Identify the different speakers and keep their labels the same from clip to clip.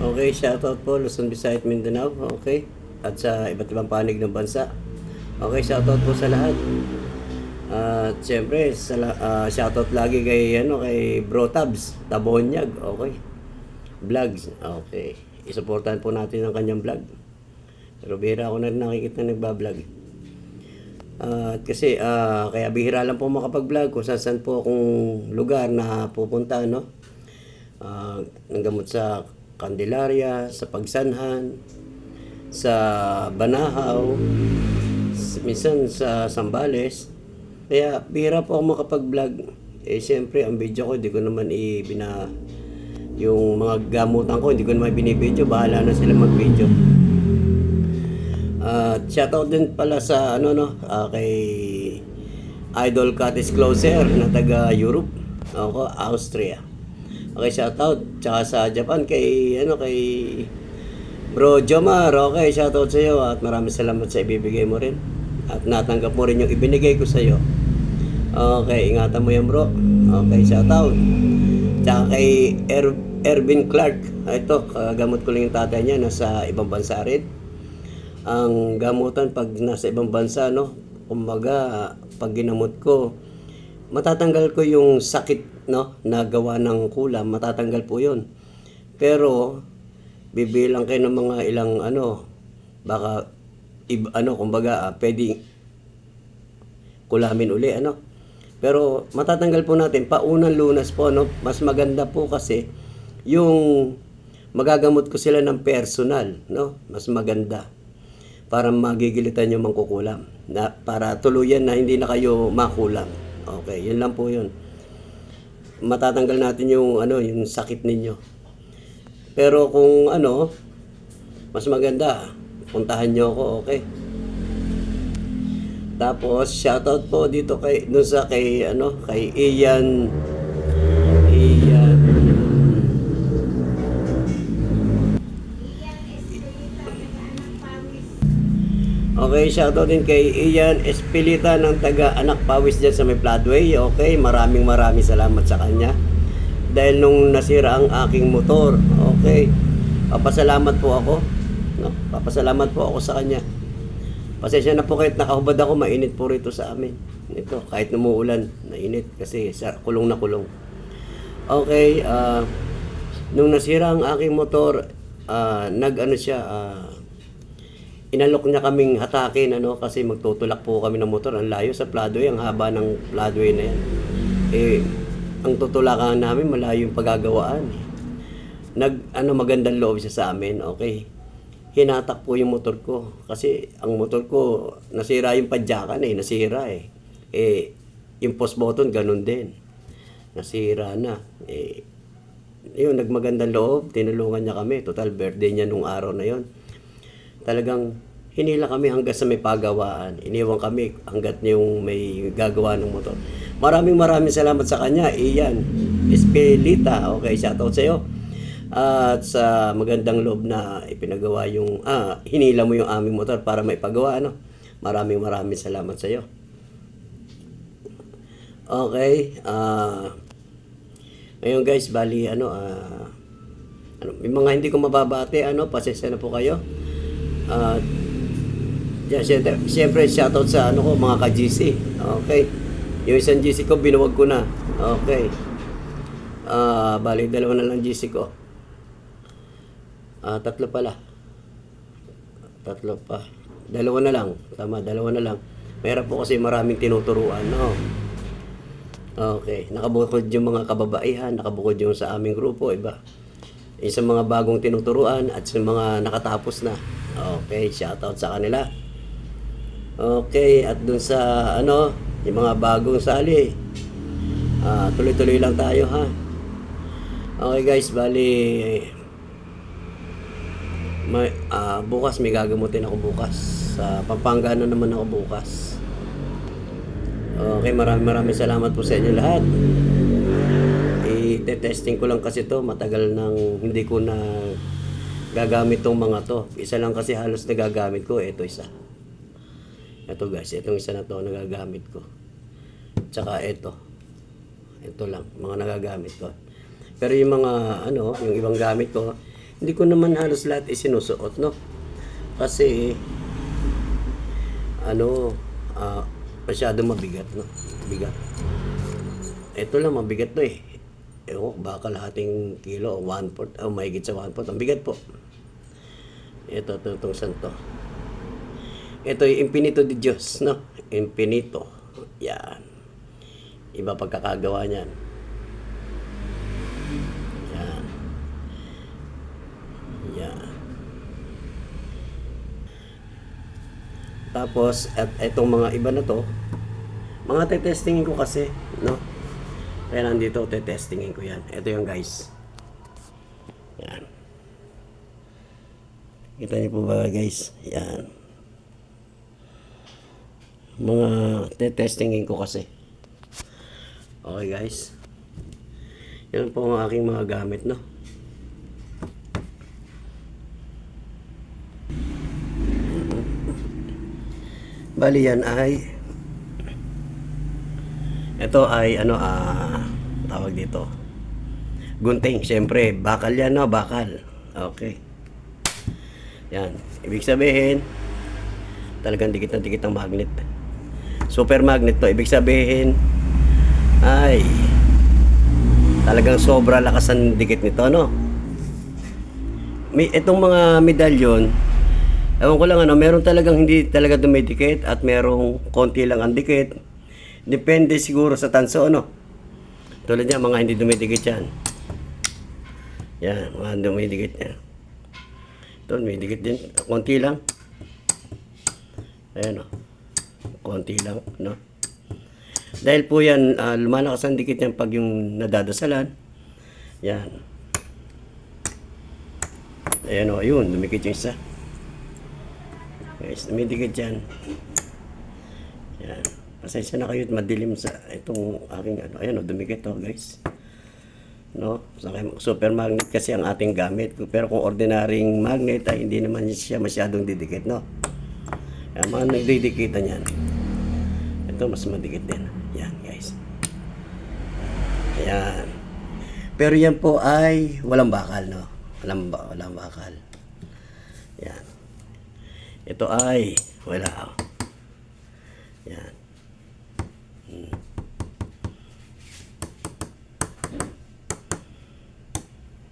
Speaker 1: Okay, shoutout po Luzon, Visayas, Mindanao. Okay. At sa iba't ibang panig ng bansa. Okay, shoutout po sa lahat. At siyempre, sa, ah, shoutout lagi kay, ano, kay Bro Tabs, Tabonyag. Okay. Vlogs. Okay. Isuportahan po natin ang kanyang vlog. Pero bihira ako na rin nakikita na nagbablog. At kasi ah, kaya bihira lang po makapag-vlog kung saan po akong lugar na pupunta, no? Ah, ng gamot sa Candelaria, sa Pagsanhan, sa Banahaw, minsan sa Sambales. Kaya bihira po ako makapag-vlog. Eh siyempre ang video ko hindi ko naman ibina yung mga gamutan ko hindi ko naman binibideo, bahala na sila mag-video. At shoutout din pala sa ano no, ah, kay Idol Cottage Closer na taga Europe. Ako, Austria. Okay, shoutout. Tsaka sa Japan kay ano kay Bro Jomar. Okay, shoutout sa iyo at maraming salamat sa ibibigay mo rin. At natanggap mo rin yung ibinigay ko sa iyo. Okay, ingatan mo yan bro. Okay, shoutout. Tsaka kay er Ervin Clark. Ah, Ito, kagamot ko lang yung tatay niya. Nasa ibang bansa rin ang gamutan pag nasa ibang bansa, no? Kumbaga, pag ginamot ko, matatanggal ko yung sakit, no? Na gawa ng kulam, matatanggal po yun. Pero, bibilang kayo ng mga ilang, ano, baka, ib, ano, kumbaga, ah, pwedeng kulamin uli, ano? Pero matatanggal po natin, paunang lunas po, no? Mas maganda po kasi yung magagamot ko sila ng personal, no? Mas maganda para magigilitan yung mangkukulam. Na, para tuluyan na hindi na kayo makulam. Okay, yun lang po yun. Matatanggal natin yung ano, yung sakit ninyo. Pero kung ano, mas maganda, puntahan nyo ako, okay? Tapos, shoutout po dito kay, dun sa kay, ano, kay Ian, Okay, shoutout din kay Ian Espilita ng taga Anak Pawis dyan sa may Floodway. Okay, maraming maraming salamat sa kanya. Dahil nung nasira ang aking motor, okay, papasalamat po ako. No? Papasalamat po ako sa kanya. Pasensya na po kahit nakahubad ako, mainit po rito sa amin. Ito, kahit numuulan, mainit kasi sa kulong na kulong. Okay, ah, nung nasira ang aking motor, ah, nag-ano siya, ah, inalok niya kaming hatakin ano kasi magtutulak po kami ng motor. Ang layo sa Pladway ang haba ng Pladway na yan. Eh ang tutulakan namin malayo yung paggagawaan eh. nag ano magandang loob siya sa amin okay. Hinatak po yung motor ko kasi ang motor ko nasira yung padyakan eh nasira eh. Eh yung post button ganun din. Nasira na eh. Yun nagmagandang loob tinulungan niya kami. Total birthday niya nung araw na yon talagang hinila kami hanggang sa may pagawaan. Iniwan kami hanggat yung may gagawa ng motor. Maraming maraming salamat sa kanya. Iyan, Espelita. Okay, shoutout sa iyo. At sa magandang loob na ipinagawa yung, ah, hinila mo yung aming motor para may pagawa, ano? Maraming maraming salamat sa iyo. Okay, ah, ngayon guys, bali, ano, ah, ano, may mga hindi ko mababate, ano, pasensya na po kayo. At yeah, syempre, syempre shoutout sa ano ko mga ka-GC. Okay. Yung isang GC ko binuwag ko na. Okay. Ah, bali dalawa na lang GC ko. Ah, tatlo pala. Tatlo pa. Dalawa na lang. Tama, dalawa na lang. Meron po kasi maraming tinuturuan, no. Okay, nakabukod yung mga kababaihan, nakabukod yung sa aming grupo, iba. Yung sa mga bagong tinuturuan at sa mga nakatapos na. Okay, shoutout sa kanila. Okay, at dun sa ano, yung mga bagong sali. Ah, tuloy-tuloy lang tayo ha. Okay guys, bali may ah, bukas may gagamutin ako bukas. Sa Pampanga na naman ako bukas. Okay, maraming maraming salamat po sa inyo lahat. I-testing ko lang kasi to matagal nang hindi ko na gagamit tong mga to. Isa lang kasi halos nagagamit ko, ito isa. Ito guys, itong isa na to nagagamit ko. Tsaka ito. Ito lang, mga nagagamit ko. Pero yung mga ano, yung ibang gamit ko, Hindi ko naman halos lahat isinusuot, no? Kasi, ano, ah, masyado mabigat, no? Bigat. Ito lang, mabigat to eh. Ewan ko, baka lahating kilo, one fourth, o mahigit sa one fourth. Ang bigat po. Ito, ito, itong santo. Ito yung Infinito de Diyos, no? Infinito. Yan. Iba pagkakagawa niyan. Yan. Yan. Tapos, at itong mga iba na to, mga tetestingin ko kasi, no? Kaya nandito, tetestingin ko yan. Ito yung guys. Yan. Kita niyo po ba guys? Yan. Mga tetestingin ko kasi. Okay guys. Yan po ang aking mga gamit, no? Bali yan ay ito ay ano ah tawag dito. Gunting, syempre, bakal yan no, bakal. Okay. Yan. Ibig sabihin, talagang dikit na dikit ang magnet. Super magnet to. Ibig sabihin, ay, talagang sobra lakas ang dikit nito, no? May, itong mga medalyon, ewan ko lang ano, meron talagang hindi talaga dumidikit at merong konti lang ang dikit. Depende siguro sa tanso, ano? Tulad niya, mga hindi dumidikit yan. Yan, mga dumidikit yan. Ito, may dikit din. Konti lang. Ayan o. Konti lang, no? Dahil po yan, ah, lumalakas ang dikit yan pag yung nadadasalan. Yan. Ayan o, ayun, dumikit yung isa. Guys, dumidikit yan. Yan. Pasensya na kayo madilim sa itong aking ano. Ayan o, dumikit to guys. No? Super magnet kasi ang ating gamit. Pero kung ordinaryong magnet ay hindi naman siya masyadong didikit, no? Kaya mga nagdidikitan yan. Ito mas madikit din. Yan guys. Ayan. Pero yan po ay walang bakal, no? Walang, ba- walang bakal. Yan. Ito ay wala. oh. Yan.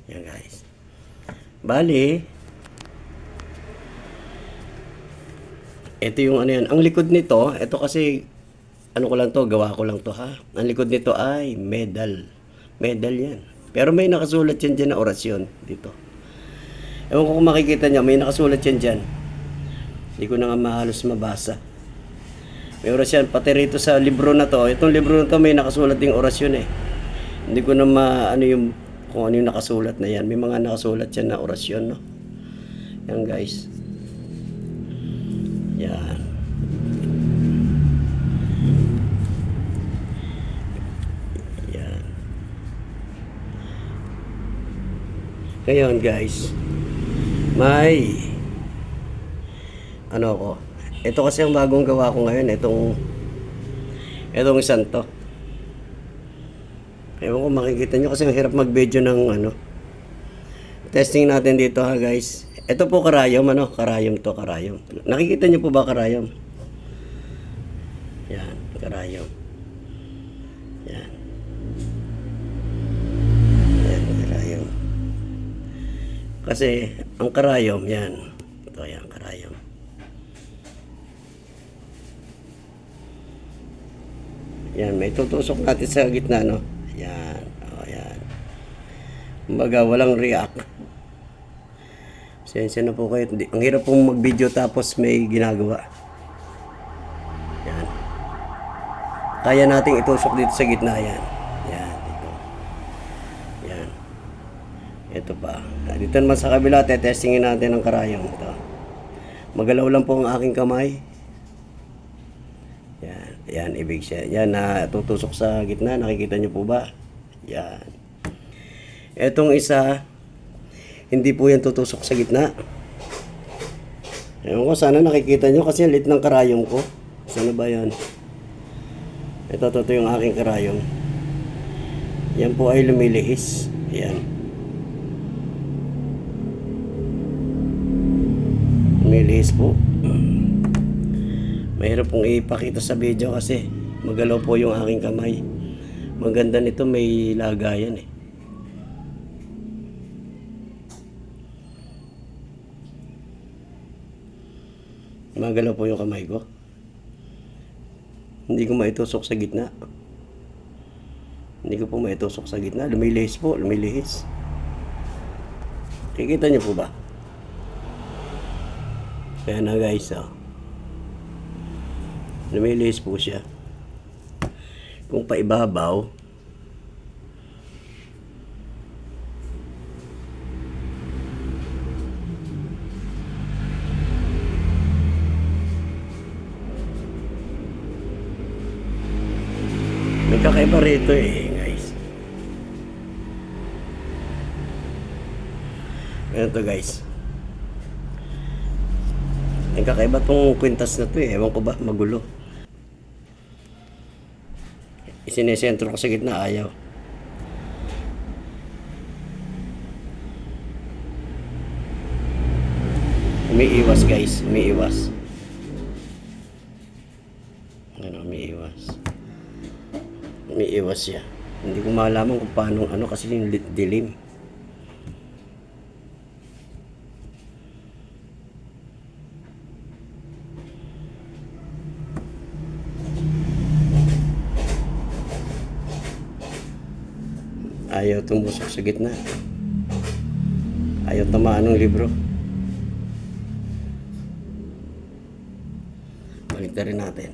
Speaker 1: Yan guys. Bali, ito yung ano yan. Ang likod nito, ito kasi, ano ko lang to, gawa ko lang to ha. Ang likod nito ay medal. Medal yan. Pero may nakasulat yan dyan na orasyon dito. Ewan ko kung makikita niya, may nakasulat yan dyan. Hindi ko na nga mahalos mabasa. May orasyon, pati rito sa libro na to, itong libro na to may nakasulat ding orasyon eh. Hindi ko na ma, ano yung, kung ano yung nakasulat na yan. May mga nakasulat yan na orasyon, no? Yan guys. Yan. Yan. Ngayon guys, may ano ko. Ito kasi ang bagong gawa ko ngayon, itong itong isang to. Ewan ko makikita nyo kasi hirap mag-video ng ano. Testing natin dito ha guys. Ito po karayom ano, karayom to, karayom. Nakikita nyo po ba karayom? Yan, karayom. Yan. Yan, karayom. Kasi ang karayom, yan. Ito yan, karayom. Yan, may tutusok natin sa gitna, no? Yan, o yan. Kumbaga, walang react. Sensya na po kayo. Ang hirap pong mag-video tapos may ginagawa. Yan. Kaya nating itusok dito sa gitna yan. Yan, dito. Yan. Ito pa. Dito naman sa kabila, tetestingin natin ang karayong. Ito. Magalaw lang po ang aking kamay. Yan. Ibig siya. Yan, na tutusok sa gitna. Nakikita niyo po ba? Yan. Etong isa, hindi po yan tutusok sa gitna. Ewan ko, sana nakikita nyo kasi lit ng karayong ko. Sana ba yan? Ito, ito yung aking karayong. Yan po ay lumilihis. Yan. Lumilis po. Mahirap pong ipakita sa video kasi magalaw po yung aking kamay. Maganda nito may lagayan eh. Magalaw po yung kamay ko. Hindi ko maitusok sa gitna. Hindi ko po maitusok sa gitna. Lumilihis po, lumilihis. Kikita niyo po ba? Kaya na guys, oh. Lumilihis po siya. Kung paibabaw, may kakaiba rito eh, guys. To guys. May kakaiba tong kwintas na to eh. Ewan ko ba, magulo. Isinesentro ko sa gitna, ayaw. Umiiwas guys, umiiwas. Ano, umiiwas. Umiiwas siya. Hindi ko malaman kung paano ano kasi yung li- dilim. Ayaw tumusok sa gitna. Ayaw tamaan ng libro. Balik na rin natin.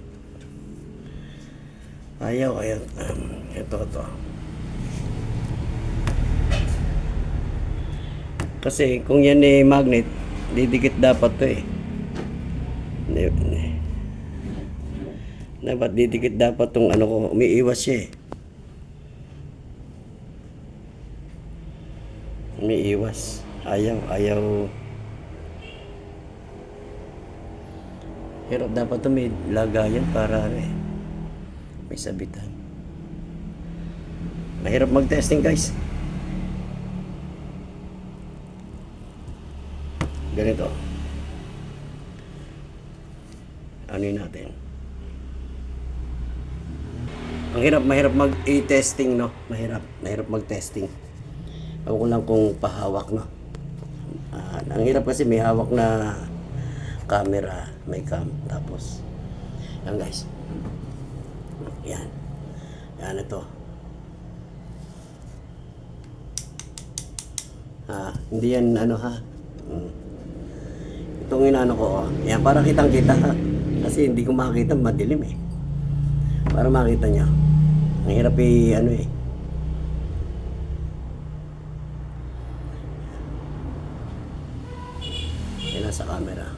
Speaker 1: Ayaw, ayaw. Um, ito, ito. Kasi kung yan eh magnet, didikit dapat to eh. Dapat didikit dapat tong ano ko, umiiwas siya eh. Umiiwas. Ayaw, ayaw. Pero dapat to may lagayan para eh. May sabitan. Mahirap mag-testing guys. Ganito. Ano yun natin? Ang hirap, mahirap mag-i-testing, no? Mahirap, mahirap mag-testing. Ewan ko lang kung pahawak, no? Ah, ang hirap kasi may hawak na camera, may cam, tapos, yan guys. Yan. Yan ito. Ah, hindi yan ano ha. Mm. Itong inano ko, oh. Yan, para kitang kita ha. Kasi hindi ko makita, madilim eh. Para makita nyo. Ang hirap eh, ano eh. Yan nasa camera.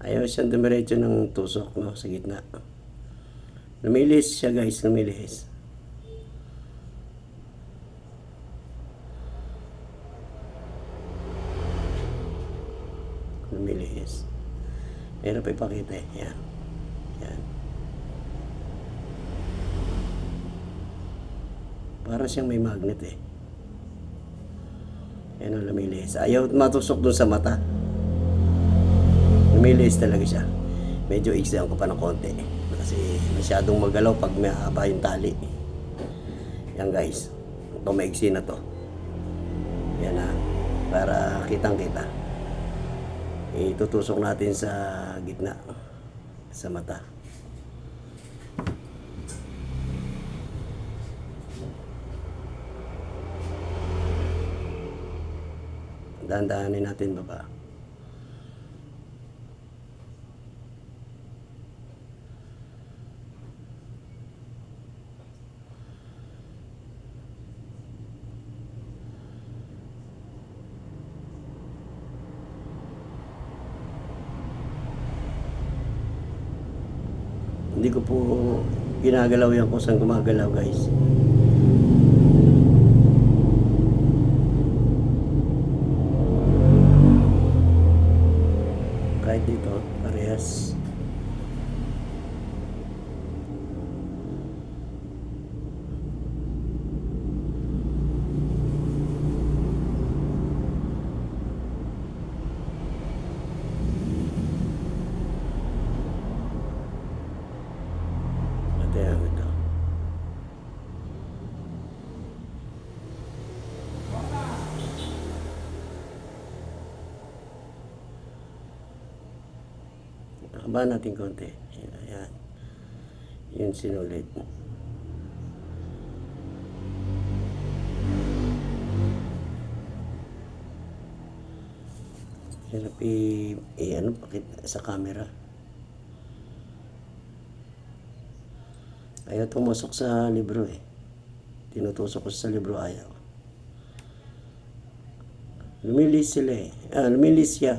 Speaker 1: Ayaw siyang dumiretso ng tusok no, sa gitna. Lumilihis siya guys, lumilihis. Lumilihis. Meron pa ipakita eh. Yan. Yan. Para siyang may magnet eh. Yan ang lumilihis. Ayaw matusok dun sa mata. Lumilihis talaga siya. Medyo iksihan ko pa ng konti. Kasi masyadong magalaw pag may haba yung tali. Yan guys. Ito maiksi na to. Yan na. Para kitang kita. Itutusok natin sa gitna. Sa mata. Dahan-dahanin natin baba. Hindi ko po ginagalaw yan kung saan gumagalaw guys. Kahit dito, parehas. Aba natin konti. Ayan. Yun sinulit. Hirap i, i ano, pakit sa camera. Ayaw tumusok sa libro eh. Tinutusok ko sa libro, ayaw. Lumilis sila eh. Ah, lumilis siya.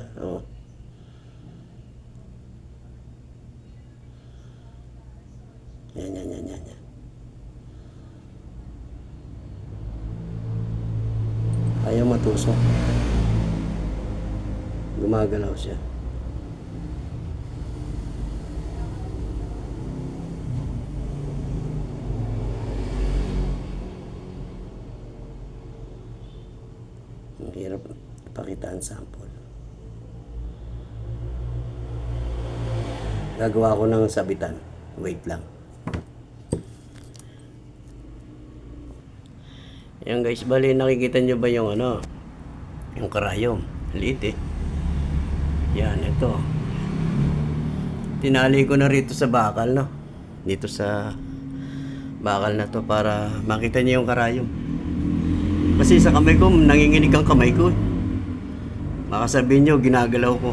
Speaker 1: Yan, yan, yan, yan, yan. Ayaw matusok. Gumagalaw siya. Ang hirap ipakita ang sample. Gagawa ko ng sabitan. Wait lang. Yan guys, bali nakikita nyo ba yung ano? Yung karayom. Liit eh. Yan, ito. Tinali ko na rito sa bakal, no? Dito sa bakal na to para makita niyo yung karayom. Kasi sa kamay ko, nanginginig ang kamay ko. eh. Baka sabihin nyo, ginagalaw ko.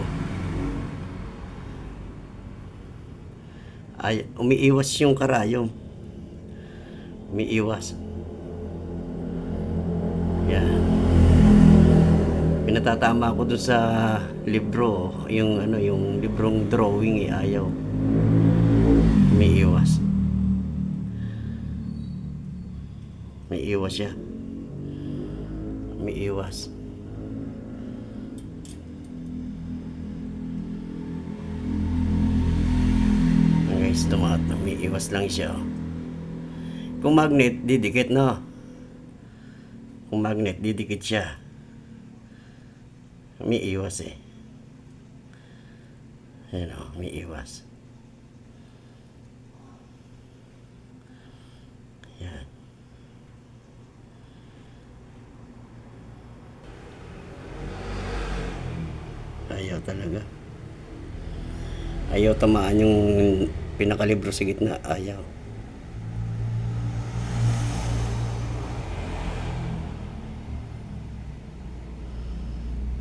Speaker 1: Ay, umiiwas yung karayom. Umiiwas. Yan. Pinatatama ko doon sa libro, yung ano, yung librong drawing eh, ayaw. Umiiwas. May iwas siya. May iwas. Guys, tumat. May iwas lang siya. oh. Kung magnet, didikit no. Kung magnet, didikit siya. May iwas eh. Ayan o, may iwas. Yan. Ayaw talaga. Ayaw tamaan yung pinakalibro sa gitna. Ayaw.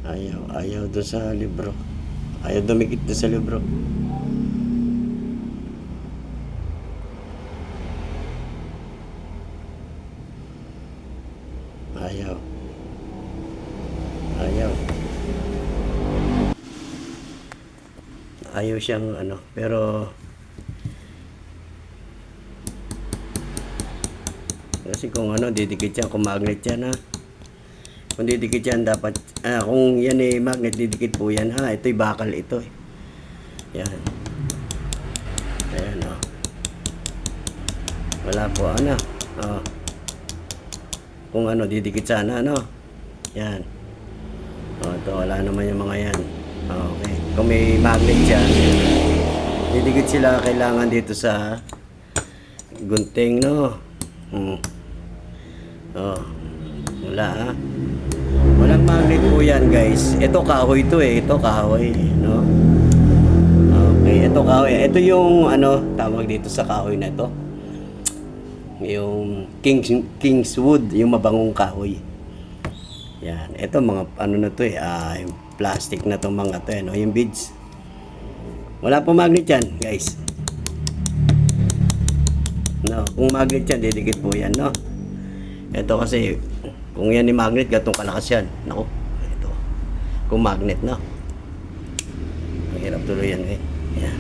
Speaker 1: Ayaw, ayaw doon sa libro. Ayaw dumikit doon sa libro. Ayaw. Ayaw. Ayaw siyang ano, pero kasi kung ano, didikit yan, kung magnet yan ha. Kung didikit yan, dapat, ah, kung yan eh, magnet, didikit po yan ha. Ito'y bakal ito eh. Yan. Ayan o. Wala po, ano. Oh. Kung ano, didikit sana, ano. Yan. O, ito, wala naman yung mga yan. Okay. Kung may magnet dyan, didikit sila kailangan dito sa gunting, no? Hmm. Oh. Wala, ha? Walang magnet po yan, guys. Ito kahoy to eh. Ito kahoy, no? Okay, ito kahoy. Ito yung ano, tawag dito sa kahoy na ito. Yung Kings Kingswood, yung mabangong kahoy. Yan. Ito mga ano na to eh, ah, yung plastic na tong mga to, eh, no? Yung beads. Wala po magnet yan, guys. No, kung magnet yan, didikit po yan, no? Ito kasi, kung yan ni magnet, gatong kalakas yan. Nako, ito. Kung magnet, no? Ang hirap tuloy yan, eh. Yan.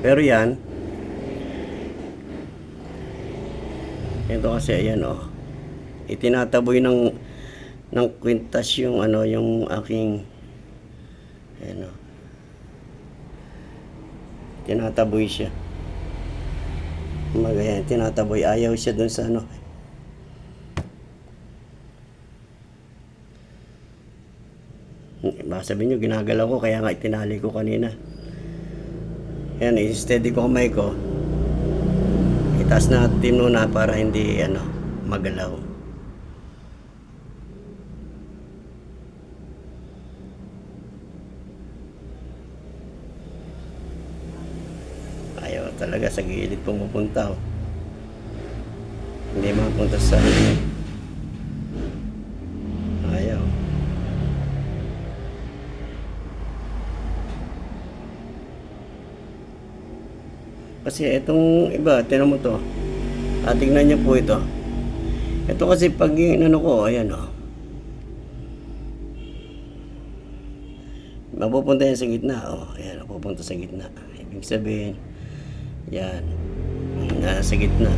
Speaker 1: Pero yan, ito kasi, ayan, oh. Itinataboy ng ng kwintas yung ano, yung aking ayan, oh. Tinataboy siya. Kumbaga yan, tinataboy. Ayaw siya dun sa ano. Baka sabihin nyo, ginagalaw ko, kaya nga itinali ko kanina. Yan, i-steady ko kamay ko. Itaas natin muna para hindi, ano, magalaw. Talaga sa gilid pumupunta. Oh. Hindi mapunta sa ano. Ayaw. Kasi itong iba, tinan mo to. Ah, tingnan niyo po ito. Ito kasi pag yung ano ko, ayan. Oh. Mapupunta yan sa gitna. Oh, ayan, mapupunta sa gitna. Ibig sabihin, yan. Nasa gitna.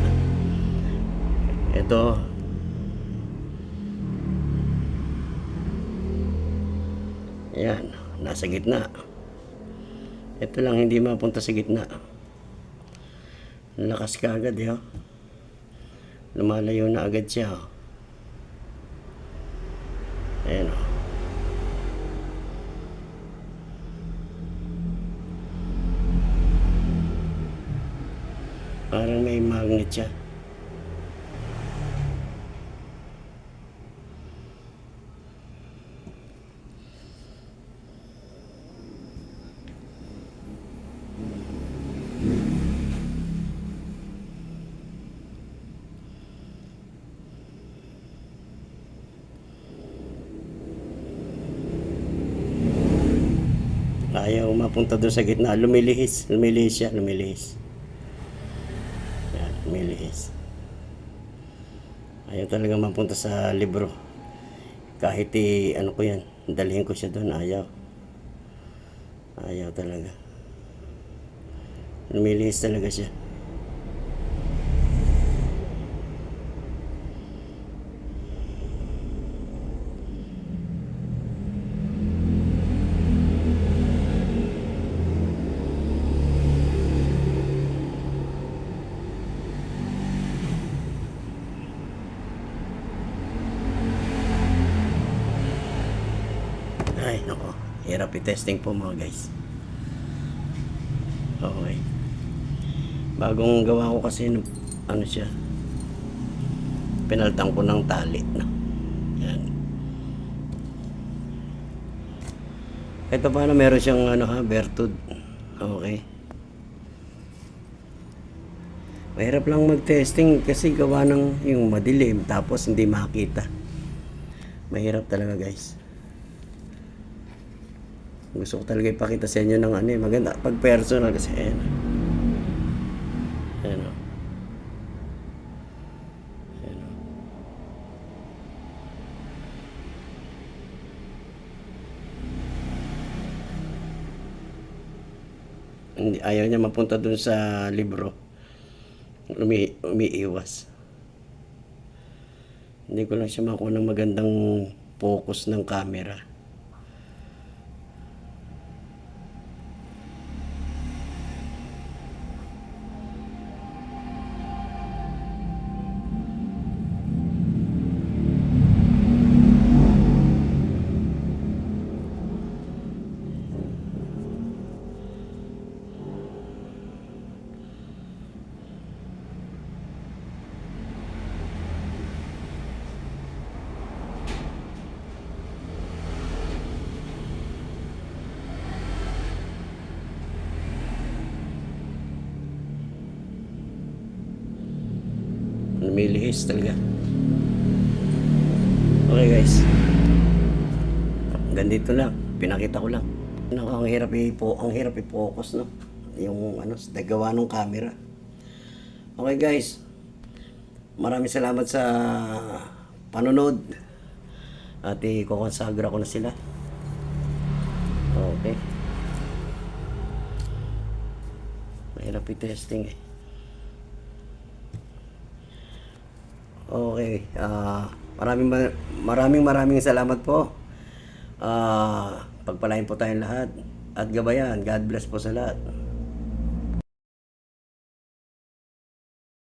Speaker 1: Ito. Yan, nasa gitna. Ito lang hindi mapunta sa gitna. Lakas ka agad, eh, oh. Lumalayo na agad siya, oh. Ayan, oh. Siya. Ayaw mapunta doon sa gitna. Lumilihis. Lumilihis siya. Lumilihis. Yan. Lumilihis. Ayaw talaga mapunta sa libro. Kahit i, ano ko yan. Dalhin ko siya doon. Ayaw. Ayaw talaga. Lumilihis talaga siya. Ay, nako. Hirap i-testing po mga guys. Okay. Bagong gawa ko kasi no, ano siya. Pinaltang ko ng tali. No? Yan. Ito paano meron siyang ano ha, Bertud. Okay. Mahirap lang mag-testing kasi gawa ng yung madilim tapos hindi makita. Mahirap talaga guys. Gusto ko talaga ipakita sa inyo ng ano eh, maganda. Pag personal kasi, ayan. Ayan o. Ayan o. Hindi, ayaw niya mapunta dun sa libro. Umi, umiiwas. Hindi ko lang siya makuha ng magandang focus ng camera. Lumilihis talaga. Okay guys. Ganito lang. Pinakita ko lang. Ano, ang hirap ipo, ang hirap i-focus no. Yung ano, sa gawa ng camera. Okay guys. Maraming salamat sa panonood. At ikokonsagra ko na sila. Okay. Mahirap i-testing eh. Okay. ah maraming ma- maraming maraming salamat po. Ah, pagpalain po tayong lahat at gabayan. God bless po sa lahat.